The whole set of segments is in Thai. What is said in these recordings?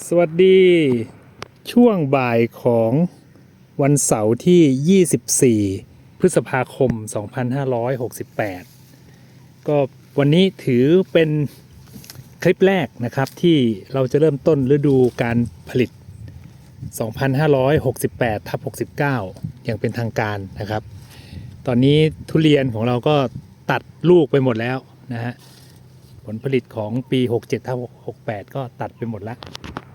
สวัสดีช่วงบ่ายของวันเสาร์ที่ 24 พฤษภาคม 2568 ก็วันนี้ถือเป็นคลิปแรกนะครับที่เราจะเริ่มต้นฤดูการผลิต 2568ทับ69 อย่างเป็นทางการนะครับ ตอนนี้ทุเรียนของเราก็ตัดลูกไปหมดแล้วนะฮะผลผลิตของปี 67ทับ68 ก็ตัดไปหมดแล้ว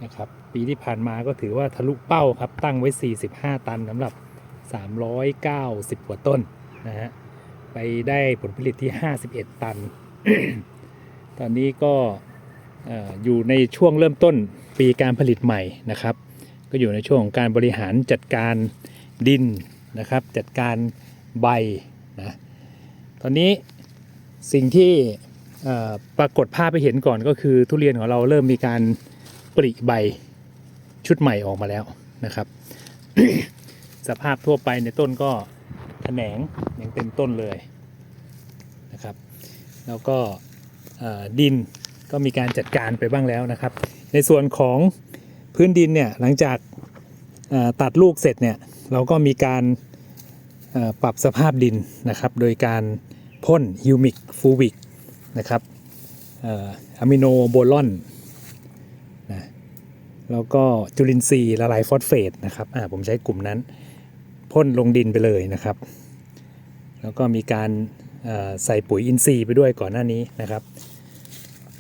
นะครับ ปีที่ผ่านมาก็ถือว่าทะลุเป้าครับ ตั้งไว้ 45 ตันสำหรับ 390 กว่าต้นนะฮะ ไปได้ผลผลิตที่ 51 ตัน ตอนนี้ก็เอ่อยู่ในช่วงเริ่มต้นปีการผลิตใหม่นะครับ ก็อยู่ในช่วงของการบริหารจัดการดินนะครับ จัดการใบนะตอนนี้สิ่งที่ปรากฏภาพไปเห็นก่อนก็คือทุเรียนของเราเริ่มมีการ ปริใบชุดใหม่ออกมาแล้วนะครับ สภาพทั่วไปในต้นก็แขนงยังเต็มต้นเลยนะครับ แล้วก็ดินก็มีการจัดการไปบ้างแล้วนะครับ ในส่วนของพื้นดินเนี่ยหลังจากตัดลูกเสร็จเนี่ยเราก็มีการปรับสภาพดินนะครับ โดยการพ่นฮิวมิกฟูวิกนะครับอะมิโนโบลอน แล้วก็จุลินทรีย์ละลายฟอสเฟตนะครับอ่าผมใช้กลุ่มนั้นพ่นลงดินไปเลยนะครับ แล้วก็มีการใส่ปุ๋ยอินทรีย์ไปด้วยก่อนหน้านี้นะครับ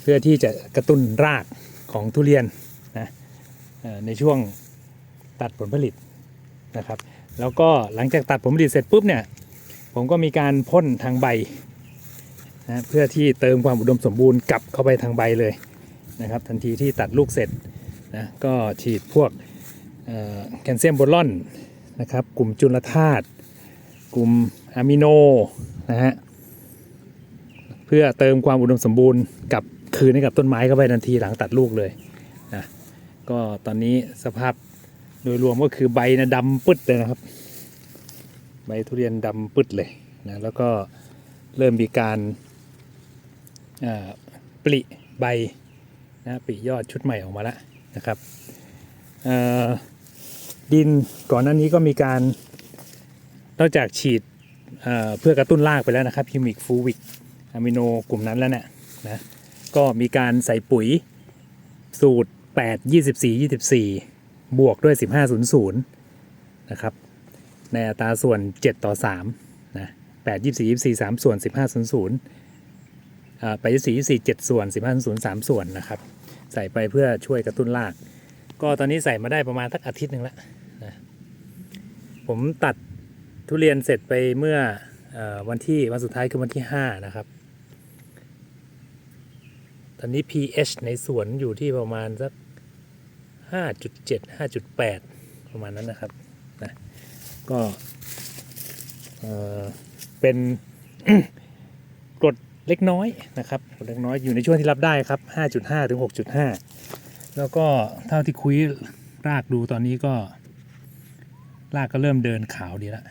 เพื่อที่จะกระตุ้นรากของทุเรียนนะในช่วงตัดผลผลิตนะครับ แล้วก็หลังจากตัดผลผลิตเสร็จปุ๊บเนี่ยผมก็มีการพ่นทางใบนะเพื่อที่เติมความอุดมสมบูรณ์กลับเข้าไปทางใบเลยนะครับ ทันทีที่ตัดลูกเสร็จ นะก็ฉีดพวกแคลเซียมโบรอนนะครับ กลุ่มจุลธาตุกลุ่มอะมิโนนะฮะเพื่อเติมความอุดมสมบูรณ์กับคืนให้กับต้นไม้เข้าไปทันทีหลังตัดลูกเลยนะก็ตอนนี้สภาพโดยรวมก็คือใบนะดำปึ๊ดเลยนะครับ ใบทุเรียนดำปึ๊ดเลยนะแล้วก็เริ่มมีการปลิใบนะปลิยอดชุดใหม่ออกมาแล้ว นะครับดินก่อนหน้านี้ก็มีการนอกจากฉีดเเพื่อกระตุ้นรากไปแล้วนะครับฮิมิกฟูวิกอะมิโนกลุ่มนั้นแล้วเนี่ยนะก็มีการใส่ปุ๋ยสูตร 8 24 24 บวกด้วย 1500 นะครับ ในอัตราส่วน 7 ต่อ3นะ8 24 24 3 ส่วน 1500อ่าไปที่สี่สี่เจ็ดส่วนสิบห้าศูนย์สามส่วนนะครับ ใส่ไปเพื่อช่วยกระตุ้นราก ก็ตอนนี้ใส่มาได้ประมาณสักอาทิตย์หนึ่งแล้วนะผมตัดทุเรียนเสร็จไปเมื่อออวันที่วันสุดท้ายคือวันที่ห้านะครับ ตอนนี้ pH ในสวนอยู่ที่ประมาณสักห้าจุดเจ็ดห้าจุดแปดประมาณนั้นนะครับนะก็เเป็น เล็กน้อยนะครับเล็กน้อยอยู่ในช่วงที่รับได้ครับ 5.5 ถึง 6.5 แล้วก็เท่าที่คุยรากดูตอนนี้ก็ รากก็เริ่มเดินขาวดีแล้ว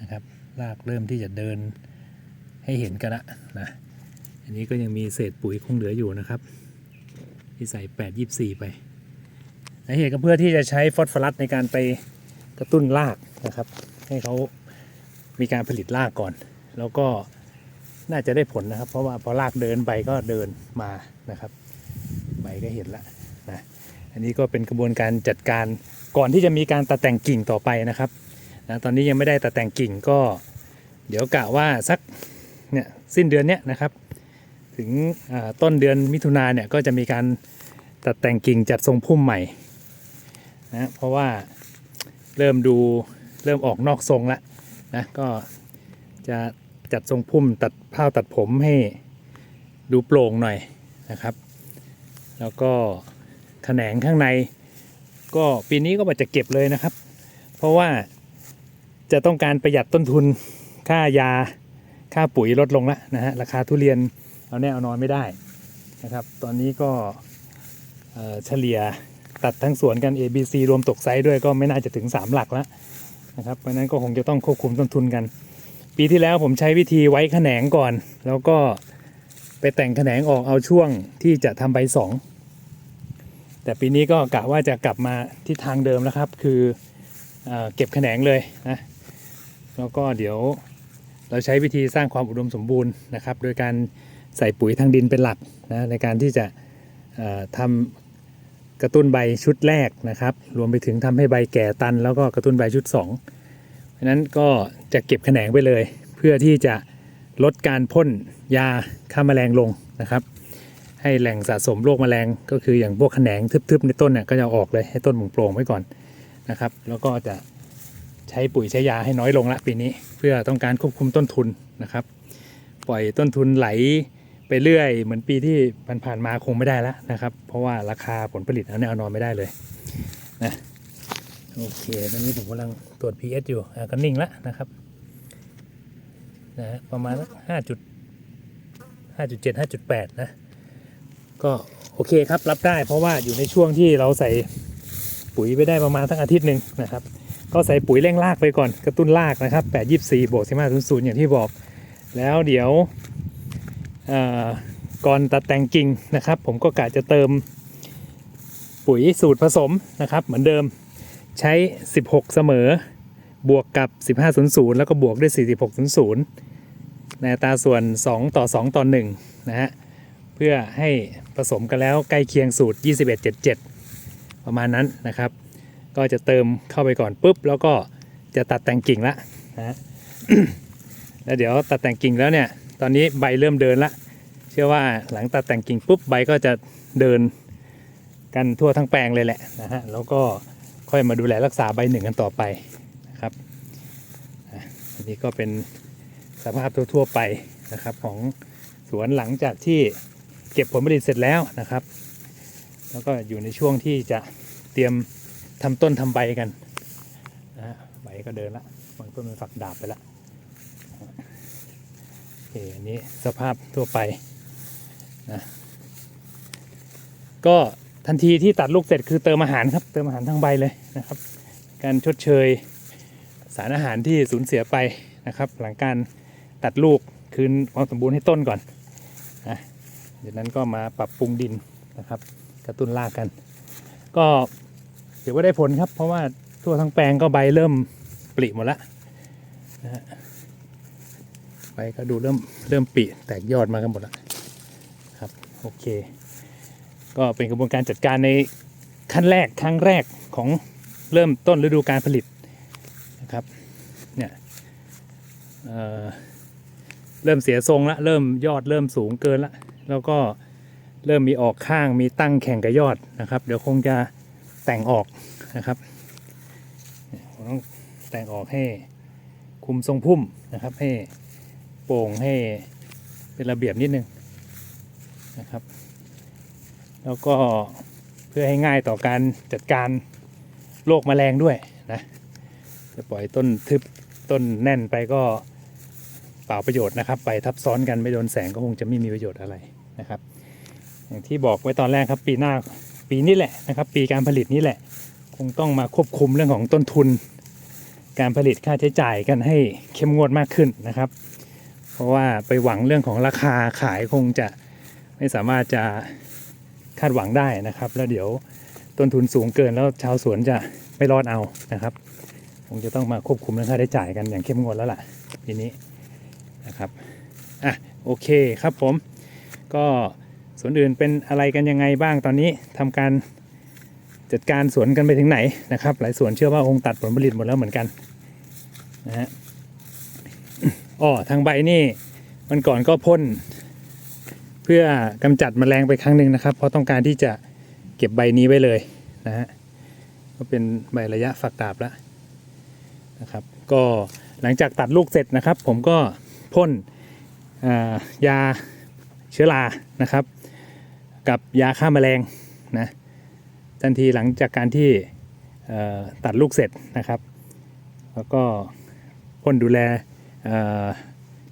นะครับ รากเริ่มที่จะเดินให้เห็นกันละนะอันนี้ก็ยังมีเศษปุ๋ยคงเหลืออยู่นะครับ ที่ใส่ 8 24 ไปสาเหตุก็เพื่อที่จะใช้ฟอสฟอรัสในการไปกระตุ้นรากนะครับ ให้เขามีการผลิตรากก่อน แล้วก็ น่าจะได้ผลนะครับ เพราะว่าพอลากเดินใบก็เดินมานะครับใบก็เห็นล้วนะอันนี้ก็เป็นกระบวนการจัดการก่อนที่จะมีการตัดแต่งกิ่งต่อไปนะครับนะตอนนี้ยังไม่ได้ตัดแต่งกิ่งก็ เดี๋ยวกะว่าสักเนี่ยสิ้นเดือนเนี้ยนะครับ ถึงต้นเดือนมิถุนาเนี่ยก็จะมีการตัดแต่งกิ่งจัดทรงพุ่มใหม่นะเพราะว่าเริ่มดูเริ่มออกนอกทรงล้วนะก็จะ จัดทรงพุ่มตัดผ้าตัดผมให้ดูโปร่งหน่อยนะครับ แล้วก็แขนงข้างใน ก็ปีนี้ก็อาจจะเก็บเลยนะครับ เพราะว่าจะต้องการประหยัดต้นทุนค่ายาค่าปุ๋ยลดลงแล้วนะฮะราคาทุเรียนเอาแน่เอานอนไม่ได้นะครับ ตอนนี้ก็เฉลี่ยตัดทั้งสวนกัน A B C รวมตกไซส์ด้วยก็ไม่น่าจะถึง 3 หลักแล้วนะครับเพราะนั้นก็คงจะต้องควบคุมต้นทุนกัน ปีที่แล้วผมใช้วิธีไว้แขนงก่อน แล้วก็ไปแต่งแขนงออกเอาช่วงที่จะทำใบสองแต่ปีนี้ก็กะว่าจะกลับมาที่ทางเดิมแล้วครับ คือเอเก็บแขนงเลยนะแล้วก็เดี๋ยวเราใช้วิธีสร้างความอุดมสมบูรณ์นะครับ โดยการใส่ปุ๋ยทางดินเป็นหลักนะในการที่จะทำกระตุ้นใบชุดแรกนะครับ รวมไปถึงทำให้ใบแก่ตัน แล้วก็กระตุ้นใบชุด 2 เพราะนั้นก็จะเก็บแขนงไปเลย เพื่อที่จะลดการพ่นยาฆ่าแมลงลงนะครับ ให้แหล่งสะสมโรคแมลงก็คืออย่างพวกแขนงทึบๆในต้นเนี่ยก็จะออกเลยให้ต้นมุงโปร่งไว้ก่อนนะครับ แล้วก็จะใช้ปุ๋ยใช้ยาให้น้อยลงละปีนี้ เพื่อต้องการควบคุมต้นทุนนะครับ ปล่อยต้นทุนไหลไปเรื่อย เหมือนปีที่ผ่านๆมาคงไม่ได้แล้วนะครับ เพราะว่าราคาผลผลิตเอาแนวนอนไม่ได้เลยนะ โอเค ตอนนี้ผมกำลังตรวจ pH อยู่ อะก็นิ่งแล้วนะครับ นะฮะประมาณห้าจุดห้าจุดเจ็ดห้าจุดแปดนะ ก็โอเคครับ รับได้เพราะว่าอยู่ในช่วงที่เราใส่ปุ๋ยไปได้ประมาณทั้งอาทิตย์หนึ่งนะครับ ก็ใส่ปุ๋ยเร่งรากไปก่อน กระตุ้นรากนะครับ8 24บวก15 00อย่างที่บอก แล้วเดี๋ยวก่อนตัดแต่งกิ่งนะครับ ผมก็กะจะเติมปุ๋ยสูตรผสมนะครับ เหมือนเดิม ใช้ 16 เสมอบวกกับ 1500 แล้วก็บวกด้วย 4600 ในอัตราส่วน 2 ต่อ 2 ต่อ 1 นะฮะ เพื่อให้ผสมกันแล้วใกล้เคียงสูตร 2177 ประมาณนั้นนะครับ ก็จะเติมเข้าไปก่อนปุ๊บ แล้วก็จะตัดแต่งกิ่งละนะฮะแล้วเดี๋ยวตัดแต่งกิ่งแล้วเนี่ย ตอนนี้ใบเริ่มเดินละ เชื่อว่าหลังตัดแต่งกิ่งปุ๊บใบก็จะเดินกันทั่วทั้งแปลงเลยแหละนะฮะ แล้วก็ ค่อยมาดูแลรักษาใบหนึ่งกันต่อไปนะครับอันนี้ก็เป็นสภาพทั่ว ๆ ไปนะครับของสวนหลังจากที่เก็บผลผลิตเสร็จแล้วนะครับ แล้วก็อยู่ในช่วงที่จะเตรียมทำต้นทำใบกันนะฮะใบก็เดินละบางต้นมันฝักดาบไปละโอเคอันนี้สภาพทั่วไปนะก็ ทันทีที่ตัดลูกเสร็จคือเติมอาหารครับ เติมอาหารทั้งใบเลยนะครับ การชดเชยสารอาหารที่สูญเสียไปนะครับ หลังการตัดลูกคืนความสมบูรณ์ให้ต้นก่อนนะจากนั้นก็มาปรับปรุงดินนะครับ กระตุ้นรากกัน ก็ถือว่าได้ผลครับ เพราะว่าทั่วทั้งแปลงก็ใบเริ่มปริหมดแล้วนะใบก็ดูเริ่มเริ่มปริแตกยอดมากันหมดแล้วครับโอเค ก็เป็นกระบวนการจัดการในขั้นแรกครั้งแรกของเริ่มต้นฤดูการผลิตนะครับเนี่ยเเริ่มเสียทรงละเริ่มยอดเริ่มสูงเกินละแล้วก็เริ่มมีออกข้างมีตั้งแข่งกับยอดนะครับ เดี๋ยวคงจะแต่งออกนะครับผมต้องแต่งออกให้คุมทรงพุ่มนะครับ ให้โป่งให้เป็นระเบียบนิดนึงนะครับ แล้วก็เพื่อให้ง่ายต่อการจัดการโรคแมลงด้วยนะจะปล่อยต้นทึบต้นแน่นไปก็เปล่าประโยชน์นะครับ ไปทับซ้อนกันไม่โดนแสงก็คงจะไม่มีประโยชน์อะไรนะครับ อย่างที่บอกไว้ตอนแรกครับปีหน้าปีนี้แหละนะครับ ปีการผลิตนี้แหละ คงต้องมาควบคุมเรื่องของต้นทุน การผลิตค่าใช้จ่ายกันให้เข้มงวดมากขึ้นนะครับ เพราะว่าไปหวังเรื่องของราคาขายคงจะไม่สามารถจะ คาดหวังได้นะครับ แล้วเดี๋ยวต้นทุนสูงเกินแล้วชาวสวนจะไม่รอดเอานะครับคงจะต้องมาควบคุมเรื่องค่าใช้จ่ายกันอย่างเข้มงวดแล้วล่ะทีนี้นะครับอะโอเคครับผม ก็สวนอื่นเป็นอะไรกันยังไงบ้างตอนนี้ทำการจัดการสวนกันไปถึงไหนนะครับ หลายสวนเชื่อว่าองค์ตัดผลผลิตหมดแล้วเหมือนกันนะฮะอ๋อทางใบนี่มันก่อนก็พ่น เพื่อกำจัดแมลงไปครั้งหนึ่งนะครับ เพราะต้องการที่จะเก็บใบนี้ไว้เลยนะฮะก็เป็นใบระยะฝักดาบแล้วนะครับ ก็หลังจากตัดลูกเสร็จนะครับ ผมก็พ่นยาเชื้อรานะครับ กับยาฆ่าแมลงนะทันทีหลังจากการที่ตัดลูกเสร็จนะครับ แล้วก็พ่นดูแลเ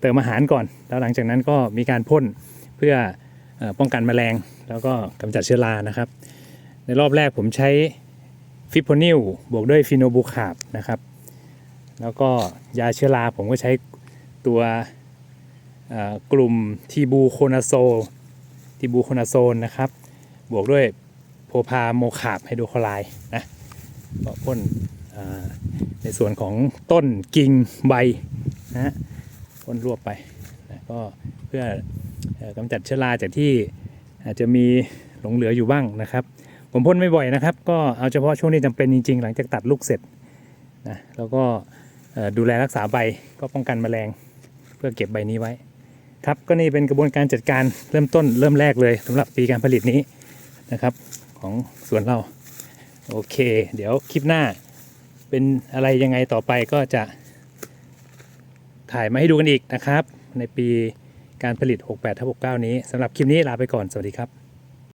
เติมอาหารก่อน แล้วหลังจากนั้นก็มีการพ่น เพื่ออป้องกันแมลง แล้วก็กำจัดเชื้อรานะครับ ในรอบแรกผมใช้ฟิโพนิลบวกด้วยฟิโนบูคาบนะครับ แล้วก็ยาเชื้อราผมก็ใช้ตัวกลุ่มทีบูโคนาโซทีบูโคนาโซนนะครับ บวกด้วยโพพาโมคาบไฮโดรคลอไรด์นะก็พ่นในส่วนของต้นกิ่งใบนะพ่นรวบไปนะก็เพื่อ กำจัดเชื้อราจากที่อาจจะมีหลงเหลืออยู่บ้างนะครับ ผมพ่นไม่บ่อยนะครับ ก็เอาเฉพาะช่วงที่จำเป็นจริง ๆ หลังจากตัดลูกเสร็จนะแล้วก็ดูแลรักษาใบก็ป้องกันแมลงเพื่อเก็บใบนี้ไว้ ครับก็นี่เป็นกระบวนการจัดการเริ่มต้นเริ่มแรกเลยสำหรับปีการผลิตนี้นะครับ ของสวนเราโอเค เดี๋ยวคลิปหน้าเป็นอะไรยังไงต่อไปก็จะถ่ายมาให้ดูกันอีกนะครับ ในปี การผลิต 68ทับ69 นี้สำหรับคลิปนี้ลาไปก่อน สวัสดีครับ